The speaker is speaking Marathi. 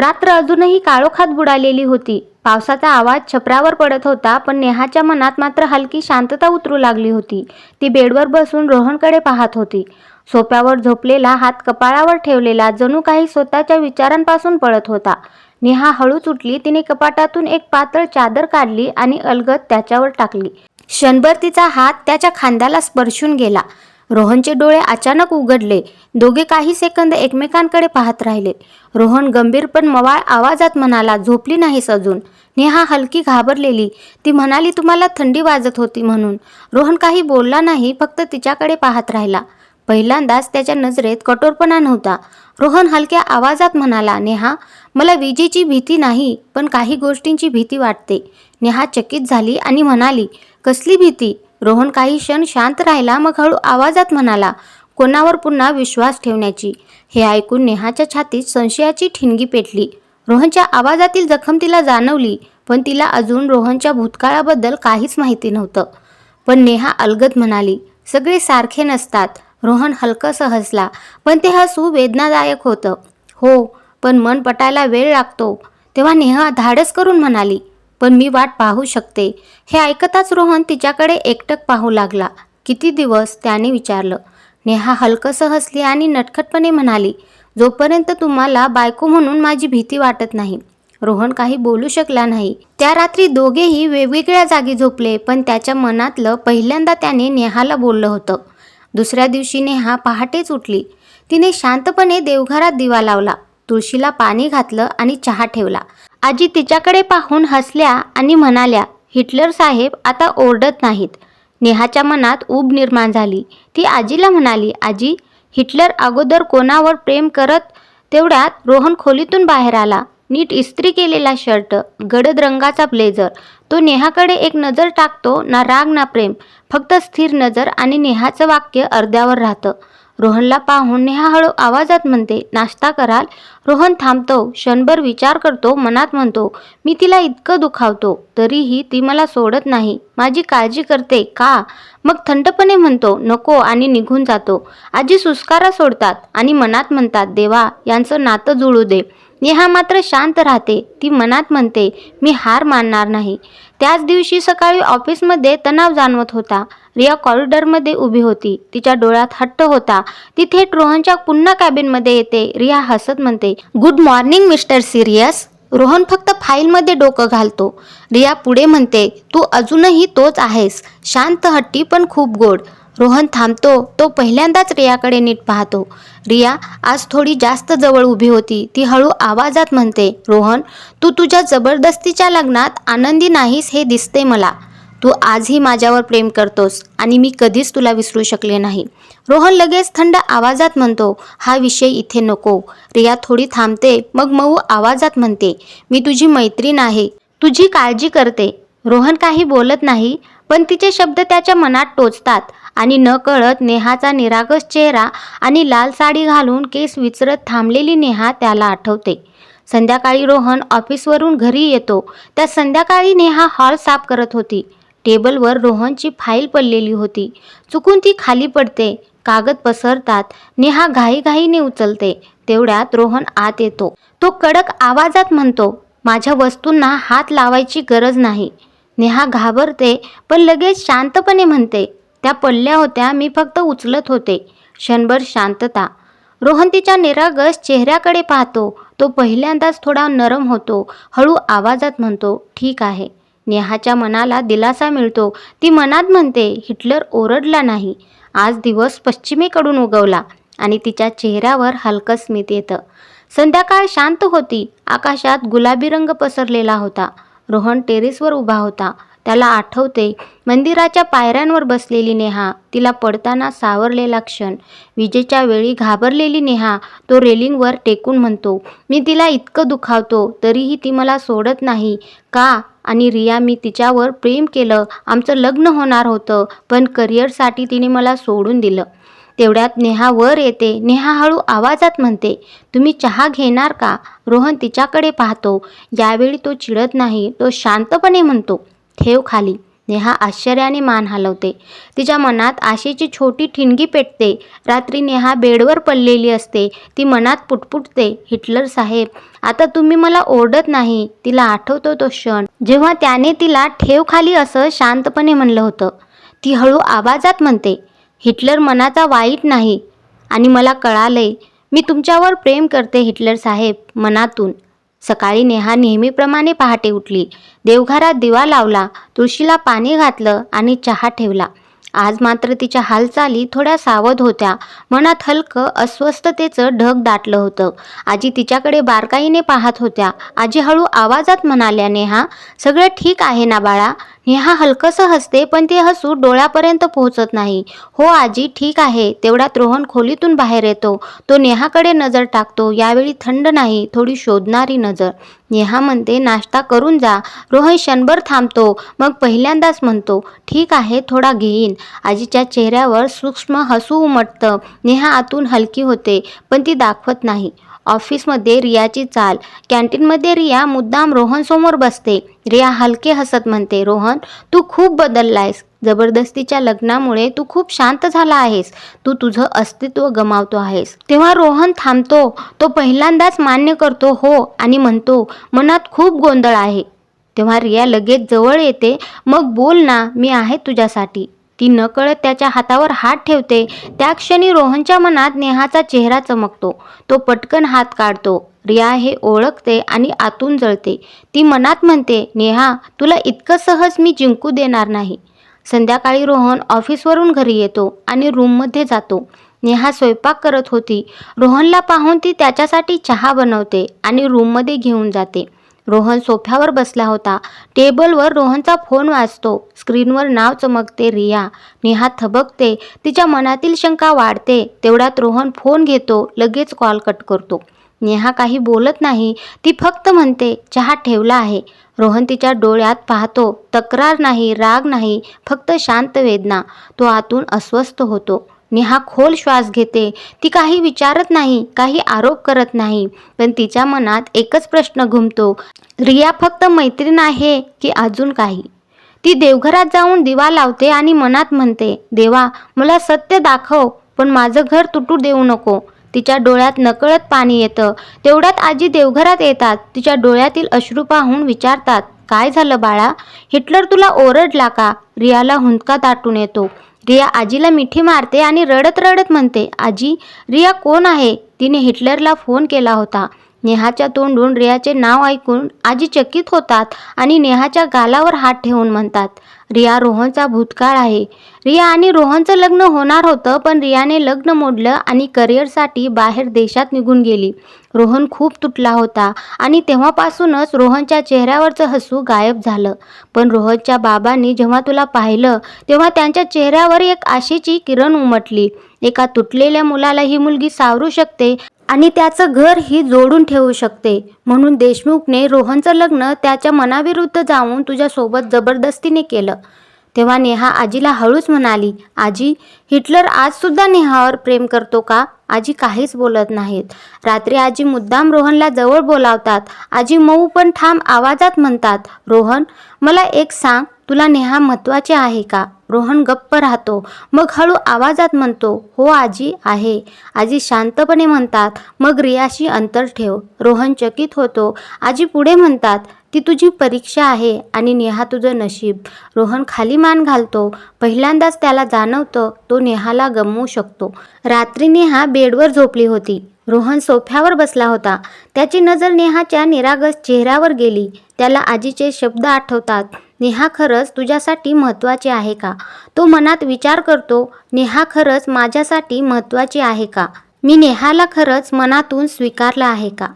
रात्र अजूनही काळोखात बुडालेली होती. पावसाचा आवाज छपरावर पडत होता पण नेहाच्या मनात मात्र हलकी शांतता उतरू लागली होती. ती बेडवर बसून रोहनकडे पाहत होती. सोप्यावर झोपलेला हात कपाळावर ठेवलेला जणू काही स्वतःच्या विचारांपासून पळत होता. नेहा हळूच उठली तिने कपाटातून एक पातळ चादर काढली आणि अलगद त्याच्यावर टाकली. क्षणभर तिचा हात त्याच्या खांद्याला स्पर्शून गेला. रोहनचे डोळे अचानक उघडले. दोघे काही सेकंद एकमेकांकडे पाहत राहिले. रोहन गंभीर पण मवाळ आवाजात म्हणाला झोपली नाहीस अजून. नेहा हलकी घाबरलेली. ती म्हणाली तुम्हाला थंडी वाजत होती म्हणून. रोहन काही बोलला नाही फक्त तिच्याकडे पाहत राहिला. पहिल्यांदाच त्याच्या नजरेत कठोरपणा नव्हता. रोहन हलक्या आवाजात म्हणाला नेहा मला विजेची भीती नाही पण काही गोष्टींची भीती वाटते. नेहा चकित झाली आणि म्हणाली कसली भीती? रोहन काही क्षण शांत राहिला मग हळू आवाजात म्हणाला कोणावर पुन्हा विश्वास ठेवण्याची? हे ऐकून नेहाच्या छातीत संशयाची ठिणगी पेटली. रोहनच्या आवाजातील जखम तिला जाणवली पण तिला अजून रोहनच्या भूतकाळाबद्दल काहीच माहिती नव्हतं. पण नेहा अलगद म्हणाली सगळे सारखे नसतात. रोहन हलकंसं हसला पण ते हसू वेदनादायक होतं. हो पण मन पटायला वेळ लागतो. तेव्हा नेहा धाडस करून म्हणाली पण मी वाट पाहू शकते. हे ऐकताच रोहन तिच्याकडे एकटक पाहू लागला. किती दिवस? त्याने विचारलं. नेहा हलकंसं हसली आणि नटखटपणे म्हणाली जोपर्यंत तुम्हाला बायको म्हणून माझी भीती वाटत नाही रोहन काही बोलू शकला नाही. त्या रात्री दोघेही वेगवेगळ्या जागी झोपले पण त्याच्या मनातलं पहिल्यांदा त्याने नेहाला बोललं होतं. दुसऱ्या दिवशी नेहा पहाटेच उठली. तिने शांतपणे देवघरात दिवा लावला. तुळशीला पाणी घातलं आणि चहा ठेवला. आजी तिच्याकडे पाहून हसल्या आणि म्हणाल्या हिटलर साहेब आता ओरडत नाहीत. नेहाच्या मनात ऊब निर्माण झाली. ती आजीला म्हणाली आजी हिटलर अगोदर कोणावर प्रेम करत तेवढ्यात रोहन खोलीतून बाहेर आला. नीट इस्त्री केलेला शर्ट गडद रंगाचा ब्लेझर. तो नेहाकडे एक नजर टाकतो ना राग ना प्रेम. फक्त स्थिर नजर आणि नेहाचं वाक्य अर्ध्यावर राहतं. रोहनला पाहून नेहा हळू आवाजात म्हणते नाश्ता कराल? रोहन थांबतो. क्षणभर विचार करतो मनात म्हणतो मी तिला इतकं दुखावतो तरीही ती मला सोडत नाही. माझी काळजी करते. का? मग थंडपणे म्हणतो नको आणि निघून जातो. आजी सुस्कारा सोडतात आणि मनात म्हणतात देवा यांचं नातं जुळू दे. नेहा मात्र शांत राहते. ती मनात म्हणते मी हार मानणार नाही. त्याच दिवशी सकाळी ऑफिसमध्ये तणाव जाणवत होता. रिया कॉरिडॉरमध्ये उभी होती. तिच्या डोळ्यात हट्ट होता. ती थेट रोहनच्या पुन्हा कॅबिनमध्ये येते. रिया हसत म्हणते good morning mister serious. Rohan फक्त फाईलमध्ये डोकं घालतो. रिया पुढे म्हणते तू अजूनही तोच आहेस. शांत हट्टी पण खूप गोड. रोहन थांबतो तो पहिल्यांदाच रियाकडे नीट पाहतो. रिया आज थोडी जास्त जवळ उभी होती. ती हळू आवाजात म्हणते रोहन तू तुझ्या जबरदस्तीच्या लग्नात आनंदी नाहीस हे दिसते मला. तू आजही माझ्यावर प्रेम करतोस आणि मी कधीच तुला विसरू शकले नाही. रोहन लगेच थंड आवाजात म्हणतो हा विषय इथे नको. रिया थोडी थांबते मग मऊ आवाजात म्हणते मी तुझी मैत्रीण आहे. तुझी काळजी करते. रोहन काही बोलत नाही पण तिचे शब्द त्याच्या मनात टोचतात. आणि न कळत नेहाचा निरागस चेहरा आणि लाल साडी घालून केस विचरत थांबलेली नेहा त्याला आठवते. संध्याकाळी रोहन ऑफिसवरून घरी येतो. त्या संध्याकाळी नेहा हॉल साफ करत होती. टेबलवर रोहनची फाईल पडलेली होती. चुकून ती खाली पडते. कागद पसरतात. नेहा घाईघाईने उचलते. तेवढ्यात रोहन आत येतो. तो कडक आवाजात म्हणतो माझ्या वस्तूंना हात लावायची गरज नाही. नेहा घाबरते पण लगेच शांतपणे म्हणते त्या पडल्या होत्या मी फक्त उचलत होते. क्षणभर शांतता. रोहन तिच्या निरागस चेहऱ्याकडे पाहतो तो पहिल्यांदाच थोडा नरम होतो हळू आवाजात म्हणतो ठीक आहे. नेहाच्या मनाला दिलासा मिळतो. ती मनात म्हणते हिटलर ओरडला नाही. आज दिवस पश्चिमेकडून उगवला आणि तिच्या चेहऱ्यावर हलकं स्मित येतं. संध्याकाळ शांत होती. आकाशात गुलाबी रंग पसरलेला होता. रोहन टेरेसवर उभा होता. त्याला आठवते मंदिराच्या पायऱ्यांवर बसलेली नेहा तिला पडताना सावरलेला क्षण. विजेच्या वेळी घाबरलेली नेहा तो रेलिंगवर टेकून म्हणतो मी तिला इतकं दुखावतो तरीही ती मला सोडत नाही. का? आणि रिया मी तिच्यावर प्रेम केलं आमचं लग्न होणार होतं पण करिअरसाठी तिने मला सोडून दिलं. तेवढ्यात नेहा वर येते. नेहा हळू आवाजात म्हणते तुम्ही चहा घेणार का? रोहन तिच्याकडे पाहतो. यावेळी तो चिडत नाही तो शांतपणे म्हणतो ठेव खाली. नेहा आश्चर्याने मान हलवते. तिच्या मनात आशेची छोटी ठिणगी पेटते. रात्री नेहा बेडवर पडलेली असते. ती मनात पुटपुटते. हिटलर साहेब आता तुम्ही मला ओरडत नाही. तिला आठवतो तो क्षण. जेव्हा त्याने तिला ठेव खाली असं शांतपणे म्हणलं होतं. ती हळू आवाजात म्हणते हिटलर मनाचा वाईट नाही. आणि मला कळालंय. मी तुमच्यावर प्रेम करते हिटलर साहेब मनातून. सकाळी नेहा नेहमीप्रमाणे पहाटे उठली. देवघरात दिवा लावला तुळशीला पाणी घातलं आणि चहा ठेवला. आज मात्र तिच्या हालचाली थोड्या सावध होत्या. मनात हलकं अस्वस्थतेचं ढग दाटलं होतं. आजी तिच्याकडे बारकाईने पाहत होत्या. आजी हळू आवाजात म्हणाल्या नेहा सगळं ठीक आहे ना बाळा? नेहा हलकंसं हसते पण ते हसू डोळ्यापर्यंत पोहोचत नाही. हो आजी ठीक आहे. तेवढ्यात रोहन खोलीतून बाहेर येतो. तो नेहाकडे नजर टाकतो. यावेळी थंड नाही थोडी शोधणारी नजर. नेहा म्हणते नाश्ता करून जा. रोहन क्षणभर थांबतो. मग पहिल्यांदाच म्हणतो ठीक आहे थोडा घेईन. आजीच्या चेहऱ्यावर सूक्ष्म हसू उमटतं. नेहा आतून हलकी होते पण ती दाखवत नाही. ऑफिसमध्ये रियाची चाल. कॅन्टीनमध्ये रिया मुद्दाम रोहनसमोर बसते. रिया हलके हसत म्हणते रोहन तू खूप बदललायस. जबरदस्तीच्या लग्नामुळे तू खूप शांत झाला आहेस. तू तुझं अस्तित्व गमावतो आहेस. तेव्हा रोहन थांबतो. तो पहिल्यांदाच मान्य करतो हो आणि म्हणतो मनात खूप गोंधळ आहे. तेव्हा रिया लगेच जवळ येते मग बोल ना मी आहे तुझ्यासाठी. ती नकळत त्याच्या हातावर हात ठेवते. त्या क्षणी रोहनच्या मनात नेहाचा चेहरा चमकतो. तो पटकन हात काढतो. रिया हे ओळखते आणि आतून जळते. ती मनात म्हणते नेहा तुला इतकं सहज मी जिंकू देणार नाही. संध्याकाळी रोहन ऑफिसवरून घरी येतो आणि रूममध्ये जातो. नेहा स्वयंपाक करत होती. रोहनला पाहून ती त्याच्यासाठी चहा बनवते आणि रूममध्ये घेऊन जाते. रोहन सोफ्यावर बसला होता. टेबलवर रोहनचा फोन वाजतो. स्क्रीनवर नाव चमकते रिया. नेहा थबकते. तिच्या मनातील शंका वाढते. तेवढ्यात रोहन फोन घेतो. लगेच कॉल कट करतो. नेहा काही बोलत नाही. ती फक्त म्हणते चहा ठेवला आहे. रोहन तिच्या डोळ्यात पाहतो. तक्रार नाही राग नाही फक्त शांत वेदना. तो आतून अस्वस्थ होतो. नेहा खोल श्वास घेते. ती काही विचारत नाही काही आरोप करत नाही. पण तिच्या मनात एकच प्रश्न घुमतो. रिया फक्त मैत्रीण आहे की अजून काही? ती देवघरात जाऊन दिवा लावते आणि मनात म्हणते देवा मला सत्य दाखव पण माझं घर तुटू देऊ नको तिच्या डोळ्यात नकळत पाणी येतं. तेवढ्यात आजी देवघरात येतात. तिच्या डोळ्यातील अश्रू पाहून विचारतात काय झालं बाळा? हिटलर तुला ओरडला का रियाला हुंदका दाटून येतो. रिया आजीला मिठी मारते आणि रडत रडत म्हणते आजी रिया कोण आहे? तिने हिटलरला फोन केला होता. नेहाच्या तोंडून रियाचे नाव ऐकून आजी चकित होतात आणि नेहाच्या गालावर हात ठेवून म्हणतात रिया रोहनचा भूतकाळ आहे. रिया आणि रोहनचं लग्न होणार होतं पण रियाने लग्न मोडलं आणि करिअरसाठी बाहेर देशात निघून गेली. रोहन खूप तुटला होता आणि तेव्हापासूनच रोहनच्या चेहऱ्यावरचं हसू गायब झालं. पण रोहनच्या बाबांनी जेव्हा तुला पाहिलं तेव्हा त्यांच्या चेहऱ्यावर एक आशेची किरण उमटली. एका तुटलेल्या मुलाला ही मुलगी सावरू शकते आणि त्याचं घर ही जोडून ठेवू शकते. म्हणून देशमुखने रोहनचं लग्न त्याच्या मनाविरुद्ध जाऊन तुझ्यासोबत जबरदस्तीने केलं. तेव्हा नेहा आजीला हळूच म्हणाली आजी हिटलर आजसुद्धा नेहावर प्रेम करतो का? आजी काहीच बोलत नाहीत. रात्री आजी मुद्दाम रोहनला जवळ बोलावतात. आजी मऊ पण ठाम आवाजात म्हणतात रोहन मला एक सांग तुला नेहा महत्त्वाचे आहे का? रोहन गप्प राहतो. मग हळू आवाजात म्हणतो हो आजी आहे. आजी शांतपणे म्हणतात मग रियाशी अंतर ठेव. रोहन चकित होतो. आजी पुढे म्हणतात ती तुझी परीक्षा आहे आणि नेहा तुझं नशीब. रोहन खाली मान घालतो. पहिल्यांदाच त्याला जाणवतं तो नेहाला गमवू शकतो. रात्री नेहा बेडवर झोपली होती. रोहन सोफ्यावर बसला होता. त्याची नजर नेहाच्या निरागस चेहऱ्यावर गेली. त्याला आजीचे शब्द आठवतात नेहा खरंच तुझ्यासाठी महत्त्वाची आहे का? तो मनात विचार करतो नेहा खरंच माझ्यासाठी महत्त्वाची आहे का? मी नेहाला खरंच मनातून स्वीकारलं आहे का?